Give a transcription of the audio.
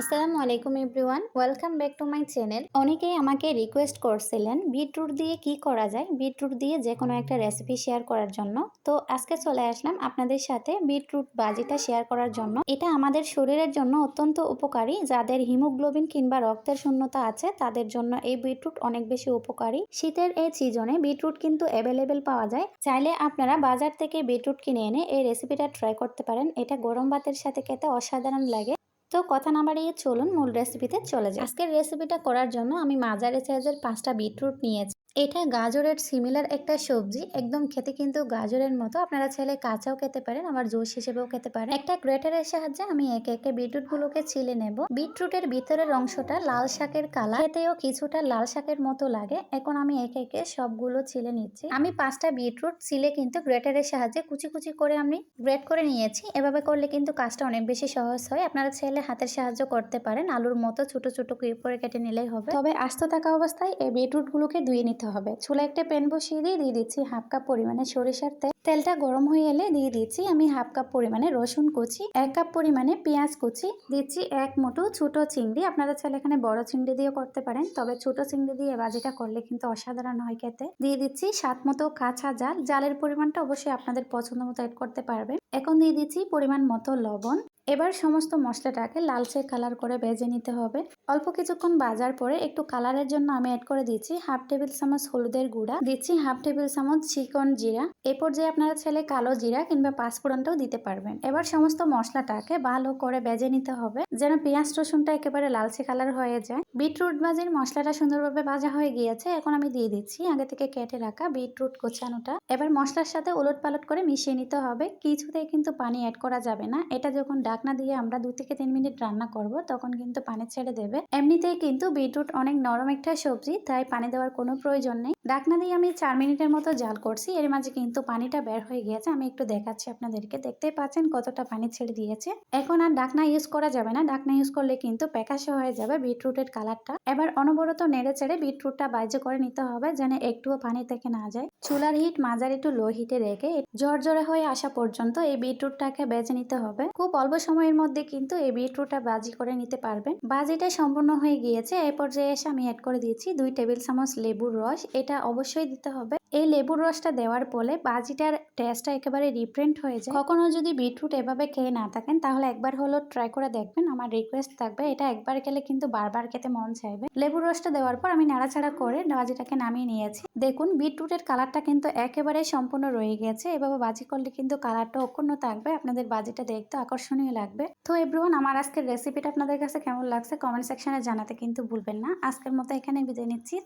আসসালামু আলাইকুম everyone, welcome back to my channel. অনেকেই আমাকে রিকোয়েস্ট করছিলেন বিটরুট দিয়ে কি করা যায় বিটরুট দিয়ে যে কোনো একটা রেসিপি শেয়ার করার জন্য। তো আজকে চলে আসলাম আপনাদের সাথে বিটরুট বাজিটা শেয়ার করার জন্য। এটা আমাদের শরীরের জন্য অত্যন্ত উপকারী। যাদের হিমোগ্লোবিন কিংবা রক্তের শূন্যতা আছে, তাদের জন্য এই বিটরুট অনেক বেশি উপকারী। শীতের এই সিজনে বিটরুট কিন্তু অ্যাভেলেবেল পাওয়া যায়। চাইলে আপনারা বাজার থেকে বিটরুট কিনে এনে এই রেসিপিটা ট্রাই করতে পারেন। এটা গরম ভাতের সাথে খেতে অসাধারণ লাগে। তো কথা না বাড়িয়ে চলুন মূল রেসিপিতে চলে যাই। আজকের রেসিপিটা করার জন্য আমি মাঝারি সাইজের পাঁচটা বিটরুট নিয়েছি। এটা গাজরের সিমিলার একটা সবজি। একদম খেতে কিন্তু গাজরের মতো। আপনারা চাইলে কাঁচাও খেতে পারেন, আবার জুস হিসেবেও খেতে পারেন। একটা গ্রেটারের সাহায্যে আমি একে একে বিটরুট গুলোকে ছিলে নেব। বিটরুটের ভিতরের অংশটা লাল শাকের কালার। খেতেও কিছুটা লাল শাকের মতো লাগে। এখন আমি একে একে সবগুলো ছিলে নিচ্ছি। আমি পাঁচটা বিটরুট ছিলে কিন্তু গ্রেটারের সাহায্যে কুচি কুচি করে আমি গ্রেট করে নিয়েছি। এভাবে করলে কিন্তু কাজটা অনেক বেশি সহজ হয়। আপনারা চাইলে হাতের সাহায্য করতে পারেন। আলুর মতো ছোট ছোট করে কেটে নিলেই হবে। তবে আস্ত থাকা অবস্থায় এই বিটরুট গুলোকে ধুয়ে নিতে হবে। চুলা একটা প্যান বসিয়ে দিয়ে দিয়ে দিচ্ছি হাফ কাপ পরিমাণে সরিষার তেল। তেলটা গরম হয়ে এলে দিয়ে দিচ্ছি আমি হাফ কাপ পরিমাণে রসুন কুচি, এক কাপ পরিমাণে পেঁয়াজ কুচি, দিচ্ছি এক মুঠো ছোট চিংড়ি। আপনারা চাইলে এখানে বড় চিংড়ি দিয়েও করতে পারেন, তবে ছোট চিংড়ি দিয়ে বাজিটা করলে কিন্তু অসাধারণ হয় খেতে। দিয়ে দিচ্ছি সাত মতো কাঁচা জাল। জালের পরিমাণটা অবশ্যই আপনাদের পছন্দ মতো অ্যাড করতে পারবেন। এখন দিয়ে দিচ্ছি পরিমাণ মতো লবণ। এবার সমস্ত মশলাটাকে লালচে কালার করে ভেজে নিতে হবে। অল্প কিছুক্ষণ বাজার পরে একটু কালারের জন্য আমি অ্যাড করে দিচ্ছি হাফ টেবিল চামচ হলুদের গুঁড়া, দিচ্ছি হাফ টেবিল চামচ চিকন জিরা। এ পর্যায়ে আপনারা ছেলে কালো জিরা কিংবা পাঁচফোড়নটাও দিতে পারবেন। এবার সমস্ত মশলাটাকে ভালো করে ভেজে নিতে হবে, যেন পেঁয়াজ রসুনটা একেবারে লালচে কালার হয়ে যায়। বিটরুট ভাজির মশলাটা সুন্দরভাবে ভাজা হয়ে গিয়েছে, এখন আমি দিয়ে দিচ্ছি আগে থেকে কেটে রাখা বিটরুট কোচানোটা। এবার মশলার সাথে উলট পালট করে মিশিয়ে নিতে হবে, কিছুতেই কিন্তু পানি অ্যাড করা যাবে না। এটা যখন ডাকনা দিয়ে আমরা দু থেকে তিন মিনিট রান্না করব, তখন কিন্তু পানি ছেড়ে দেবে। এমনিতেই কিন্তু বিটরুট অনেক নরম একটা সবজি, তাই পানি দেওয়ার কোনো প্রয়োজন নেই। ডাকনা দিয়ে আমি চার মিনিটের মতো জাল করছি। এর মাঝে কিন্তু পানিটা বের হয়ে গিয়েছে। আমি একটু দেখাচ্ছি আপনাদেরকে। দেখতেই পাচ্ছেন কতটা পানি ছেড়ে দিয়েছে। এখন আর ডাকনা ইউজ করা যাবে না। ডাকনা ইউজ করলে কিন্তু প্যাকাশে হয়ে যাবে বিটরুটের কালারটা এবার অনবরত নেড়ে চেড়ে বিটরুটটা বাইজে করে নিতে হবে যেন একটুও পানি থেকে না যায়। চুলার হিট মাঝারি একটু লো হিটে রেখে জর্জরে হয়ে আসা পর্যন্ত এই বিটরুটটাকে বেজে নিতে হবে। খুব অল্প সময়ের মধ্যে কিন্তু এই বিটরুটটা বাজি করে নিতে পারবেন। বাজিটা সম্পূর্ণ হয়ে গিয়েছে। এই পর্যায়ে এসে আমি অ্যাড করে দিয়েছি দুই টেবিল চামচ লেবুর রস। এটা অবশ্যই দিতে হবে। এই লেবুর রসটা দেওয়ার ফলে বাজিটার টেস্টটা একেবারে রিপ্রেন্ট হয়ে যায়। কখনো যদি বিটরুট এভাবে খেয়ে না থাকেন, তাহলে একবার হলো ট্রাই করে দেখবেন। আমার রিকোয়েস্ট থাকবে, এটা একবার খেলে কিন্তু বারবার খেতে মন চাইবে। লেবুর রসটা দেওয়ার পর আমি নাড়াচাড়া করে বাজিটাকে নামিয়ে নিয়েছি। দেখুন বিটরুটের কালারটা কিন্তু একেবারে সম্পূর্ণ রয়ে গেছে। এভাবে বাজি করলে কিন্তু কালারটা অক্ষুণ্ণ থাকবে। আপনাদের বাজিটা দেখতে আকর্ষণীয় লাগবে। তো এভরিওয়ান আমার আজকের রেসিপিটা আপনাদের কাছে কেমন লাগছে কমেন্ট সেকশনে জানাতে কিন্তু ভুলবেন না। আজকের মতো এখানে বিদায় নিচ্ছি।